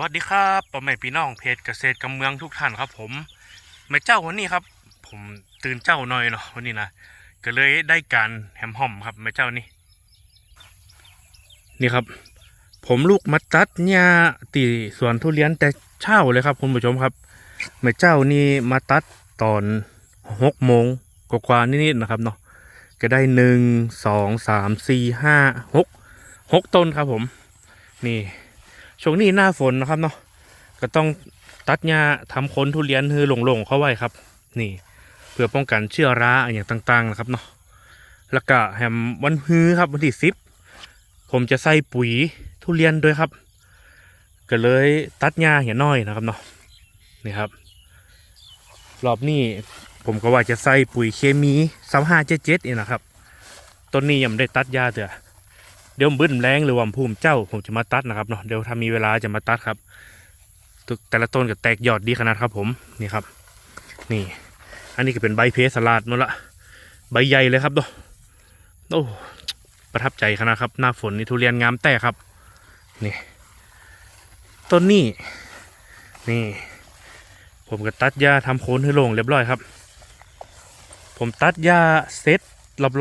วัสดีครับป้าแม่พี่น้องเพจเกษตรกำเมืองทุกท่านครับ ผมแม่เจ้าวันนี้ครับ ผมตื่นเจ้าหน่อยเนาะวันนี้นะก็เลยได้การแฮมหอมครับแม่เจ้านี่นี่ครับ ผมลูกมาตัดหญ้าตีสวนทุเรียนแต่เช้าเลยครับคุณผู้ชมครับแม่เจ้านี่มาตัดตอนหกโมงกว่าๆนิดๆนะครับเนาะก็ได้หนึ่งสองสามสี่ห้าหกหกต้นครับผม นี่ ช่วงนี้หน้าฝนนะครับเนาะก็ต้องตัดหญ้าทำค้นทุเรียนคือหลงๆเข้าไว้ครับ นี่ เพื่อป้องกันเชื้อราอย่างต่างๆนะครับเนาะแล้วก็แฮมวันฮื้อครับวันที่สิบผมจะใส่ปุ๋ยทุเรียนด้วยครับ ก็เลยตัดหญ้าเหี่ยน้อยนะครับเนาะนี่ครับ รอบนี้ผมก็ว่าจะใส่ปุ๋ยเคมีสามห้าเจ็ดเจ็ดนี่นะครับ ต้นนี้ยังไม่ได้ตัดหญ้าเถอะ เดี๋ยวบึ้นแรงหรือว่าภูมิเจ้าผมจะมาตัดนะครับเนาะเดี๋ยวถ้ามีเวลาจะมาตัดครับทุกแต่ละต้นก็แตกยอดดีขนาดครับผมนี่ครับ นี่ อันนี้ก็เป็นใบเพสลาดนั่นละใบใหญ่เลยครับเนาะโอ้ประทับใจขนาดครับ หน้าฝนนี่ทุเรียนงามแต่ครับ นี่ ต้นนี้ นี่ ผมก็ตัดหญ้าทำโคนให้โล่งเรียบร้อยครับ ผมตัดหญ้าเซต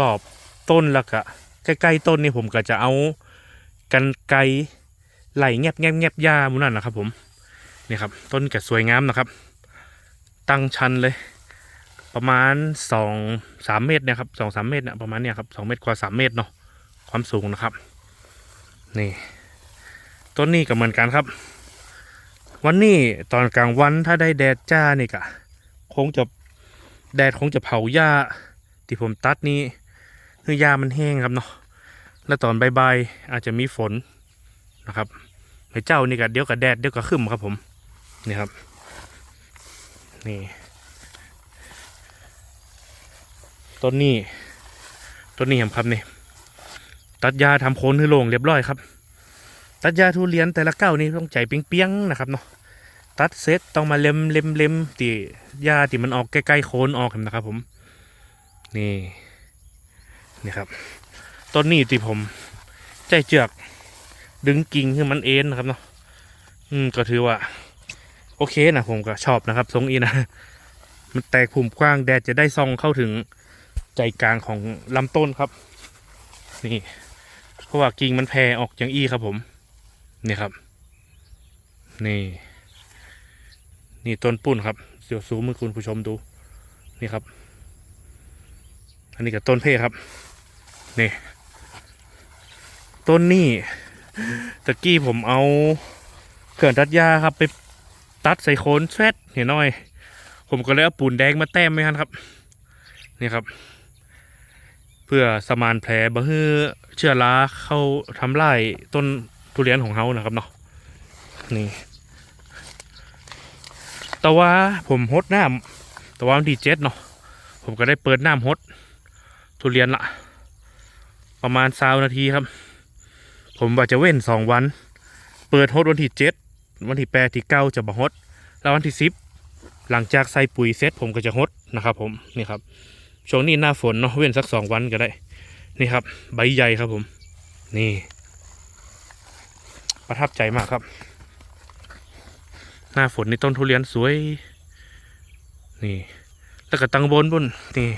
รอบๆต้นแล้วก็ ใกล้ๆต้นนี่ผมก็จะเอากันไกรไหลแงบแงบแงบหญ้าหมูนั่นนะครับ ผมนี่ครับ ต้นก็สวยงามนะครับ ตั้งชันเลย ประมาณสองสามเมตรเนี่ยครับสองสามเมตรนี่ยประมาณเนี่ยครับสองเมตรกว่าสามเมตรเนาะความสูงนะครับ นี่ ต้นนี้ก็เหมือนกันครับ วันนี้ตอนกลางวันถ้าได้แดดจ้านี่ก็คงจะแดดคงจะเผาหญ้าที่ผมตัดนี้ คือยามันแห้งครับเนาะแล้วตอนใบๆอาจจะมีฝนนะครับไอ้เจ้านี่ก็เดี๋ยวกับแดดเดี๋ยวกับขึ้นครับผมนี่ครับนี่ต้นนี้ต้นนี้ครับนี่ตัดยาทำโคนให้โล่งเรียบร้อยครับ ตัดยาทุเรียนแต่ละเก้านี่ต้องใจเปียงๆนะครับเนาะตัดเสร็จต้องมาเล็มเล็มเล็มตียาที่มันออกใกล้ๆโคนออกนะครับผม นี่ นี่ครับต้นนี้ที่ผมใจเจือกดึงกิ่งคือมันเอ็นนะครับเนาะอืมก็ถือว่า โอเคนะผมก็ชอบนะครับทรงอีนะ มันแตกผุ่มกว้างแดดจะได้ซองเข้าถึงใจกลางของลำต้นครับ นี่ เพราะว่ากิ่งมันแผ่ออกอย่างอีครับผม นี่ครับ นี่ นี่ต้นปุ้นครับเดี๋ยวซูมมือคุณผู้ชมดู นี่ครับ อันนี้กับต้นเพครับ นี่ ต้นนี้ตะกี้ผมเอาเขื่อนตัดหญ้าครับ ไปตัดใส่โคนแซดเห็นหน่อย ผมก็เลยเอาปูนแดงมาแต้มไว้ครับ นี่ครับ เพื่อสมานแผลบ่ให้เชื้อราเข้าทำลายต้นทุเรียนของเขานะครับเนาะนี่ แต่ว่าผมหดน้ำแต่ว่าวันที่เจ็ดเนาะผมก็ได้เปิดน้ำหดทุเรียนละ ประมาณสาวนาทีครับ ผมว่าจะเว้นสองวัน เปิดฮดวันที่เจ็ดวันที่แปดที่เก้าจะบฮดแล้ววันที่สิบหลังจากใส่ปุ๋ยเสร็จผมก็จะฮดนะครับ ผมนี่ครับช่วงนี้หน้าฝนเนาะเว้นสักสองวันก็ได้ นี่ครับ ใบใหญ่ครับผม นี่ ประทับใจมากครับ หน้าฝนนี่ต้นทุเรียนสวย นี่ แล้วก็ตังบนบนนี่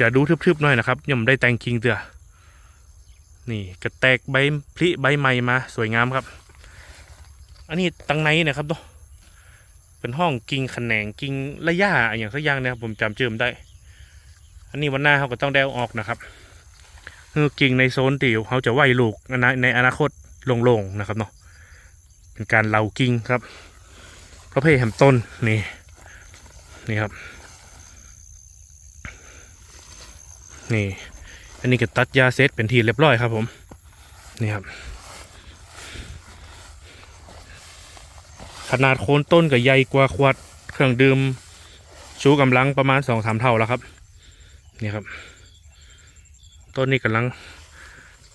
จะดูทึบๆหน่อยนะครับยังไม่ได้แต่งคิงเตือ นี่กระแตกใบพลิใบใหม่มา สวยงามครับ อันนี้ตังในนะครับเนาะเป็นห้องกิ่งแขนงกิ่งระยะอย่างสักอย่างเนะครับผมจำเจิมได้ อันนี้วันหน้าเขาก็ต้องได้อาออกนะครับคือกิ่งในโซนติวเขาจะไหวลูกในในอนาคตโล่งๆนะครับเนาะเป็นการเลากิ่งครับประเภทแฮมต้นนี่นี่ครับ นี่ อันนี้ก็ตัดยาเซตเป็นทีเรียบร้อยครับผม นี่ครับ ขนาดโคนต้นก็ใหญ่กว่าขวดเครื่องดื่มชูกำลังประมาณสองสามเท่าแล้วครับ นี่ครับ ต้นนี้กำลัง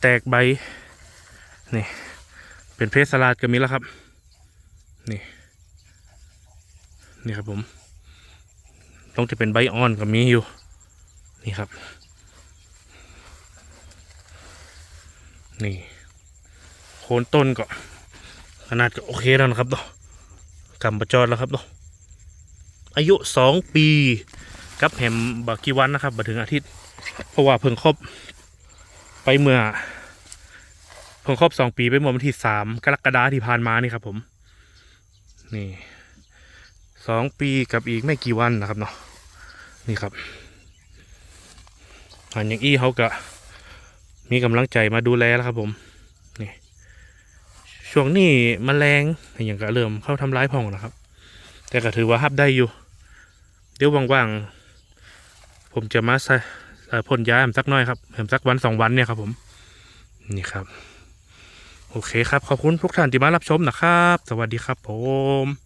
แตกใบ นี่ เป็นเพชรสลัดก็มีแล้วครับ นี่ นี่ครับผม ต้องจะเป็นใบอ่อนก็มีอยู่ นี่ครับ นี่โคนต้นก็ ขนาดก็โอเคแล้วนะครับเนาะกำประจอดแล้วครับเนาะอายุสองปีกับแหมบักกี่วันนะครับมาถึงอาทิตย์ เพราะว่าเพิ่งครบไปเมื่อเพิ่งครบสองปีไปเมื่อวันที่สามกรกฎาที่ผ่านมานี่ครับ ผม นี่สองปีกับอีกไม่กี่วันนะครับเนาะนี่ครับอันอย่างอี้เขาก็ มีกำลังใจมาดูแลแล้วครับผมนี่ช่วงนี้มแมลงอย่างก็เริ่มเข้าทำร้ายพ่องนะครับ แต่ก็ถือว่าฮับได้อยู่ เดี๋ยวว่างๆผมจะมาใส่พ่นยาแหมสักหน้อยครับแหมสักวันสองวันเนี่ยครับผมนี่ครับ โอเคครับ ขอบคุณทุกท่านที่มารับชมนะครับ สวัสดีครับผม